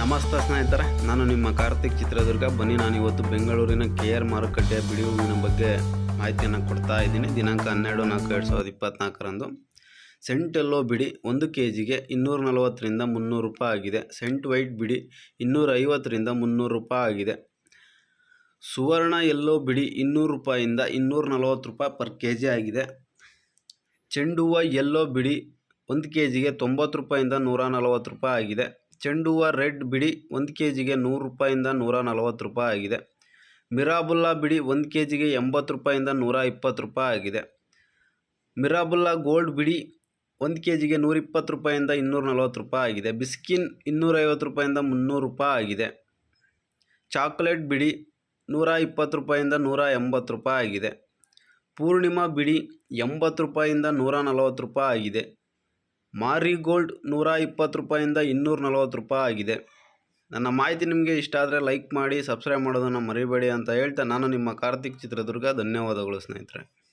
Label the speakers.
Speaker 1: ನಮಸ್ತೆ ಸ್ನೇಹಿತರೆ, ನಾನು ನಿಮ್ಮ ಕಾರ್ತಿಕ್ ಚಿತ್ರದುರ್ಗ. ಬನ್ನಿ, ನಾನು ಇವತ್ತು ಬೆಂಗಳೂರಿನ ಕೆ ಆರ್ ಮಾರುಕಟ್ಟೆಯ ಬಿಡಿ ಹೂವಿನ ಬಗ್ಗೆ ಮಾಹಿತಿಯನ್ನು ಕೊಡ್ತಾ ಇದ್ದೀನಿ. ದಿನಾಂಕ ಹನ್ನೆರಡು ನಾಲ್ಕು ಎರಡು ಸಾವಿರದ ಇಪ್ಪತ್ತ್ನಾಲ್ಕರಂದು ಸೆಂಟ್ ಎಲ್ಲೋ ಬಿಡಿ ಒಂದು ಕೆ ಜಿಗೆ ಇನ್ನೂರ ನಲವತ್ತರಿಂದ ಮುನ್ನೂರು ರೂಪಾಯಿ ಆಗಿದೆ. ಸೆಂಟ್ ವೈಟ್ ಬಿಡಿ ಇನ್ನೂರ ಐವತ್ತರಿಂದ ಮುನ್ನೂರು ರೂಪಾಯಿ ಆಗಿದೆ. ಸುವರ್ಣ ಎಲ್ಲೋ ಬಿಡಿ ಇನ್ನೂರು ರೂಪಾಯಿಂದ ಇನ್ನೂರ ನಲವತ್ತು ರೂಪಾಯಿ ಪರ್ ಕೆ ಜಿ ಆಗಿದೆ. ಚೆಂಡು ಹೂವು ಎಲ್ಲೋ ಬಿಡಿ ಒಂದು ಕೆ ಜಿಗೆ ತೊಂಬತ್ತು ರೂಪಾಯಿಂದ ನೂರ ನಲವತ್ತು ರೂಪಾಯಿ ಆಗಿದೆ. ಚೆಂಡು ಹೂವು ರೆಡ್ ಬಿಡಿ ಒಂದು ಕೆ ಜಿಗೆ ನೂರು ರೂಪಾಯಿಂದ ನೂರ ನಲವತ್ತು ರೂಪಾಯಿ ಆಗಿದೆ. ಮಿರಾಬುಲ್ಲಾ ಬಿಡಿ ಒಂದು ಕೆ ಜಿಗೆ ಎಂಬತ್ತು ರೂಪಾಯಿಂದ ನೂರ ಇಪ್ಪತ್ತು ರೂಪಾಯಿ ಆಗಿದೆ. ಮಿರಾಬುಲ್ಲಾ ಗೋಲ್ಡ್ ಬಿಡಿ ಒಂದು ಕೆ ಜಿಗೆ ನೂರಿಪ್ಪತ್ತು ರೂಪಾಯಿಂದ ಇನ್ನೂರ ನಲವತ್ತು ರೂಪಾಯಿ ಆಗಿದೆ. ಬಿಸ್ಕಿನ್ ಇನ್ನೂರೈವತ್ತು ರೂಪಾಯಿಂದ ಮುನ್ನೂರು ರೂಪಾಯಿ ಆಗಿದೆ. ಚಾಕ್ಲೇಟ್ ಬಿಡಿ ನೂರ ಇಪ್ಪತ್ತು ರೂಪಾಯಿಂದ ನೂರ ಎಂಬತ್ತು ರೂಪಾಯಿ ಆಗಿದೆ. ಪೂರ್ಣಿಮಾ ಬಿಡಿ ಎಂಬತ್ತು ರೂಪಾಯಿಂದ ನೂರ ನಲವತ್ತು ರೂಪಾಯಿ ಆಗಿದೆ. ಮಾರಿಗೋಲ್ಡ್ ನೂರ ಇಪ್ಪತ್ತು ರೂಪಾಯಿಂದ ಇನ್ನೂರ ನಲವತ್ತು ರೂಪಾಯಿ ಆಗಿದೆ. ನನ್ನ ಮಾಹಿತಿ ನಿಮಗೆ ಇಷ್ಟ ಆದರೆ ಲೈಕ್ ಮಾಡಿ, ಸಬ್ಸ್ಕ್ರೈಬ್ ಮಾಡೋದನ್ನು ಮರಿಬೇಡಿ ಅಂತ ಹೇಳ್ತಾ ನಾನು ನಿಮ್ಮ ಕಾರ್ತಿಕ್ ಚಿತ್ರದುರ್ಗ. ಧನ್ಯವಾದಗಳು ಸ್ನೇಹಿತರೆ.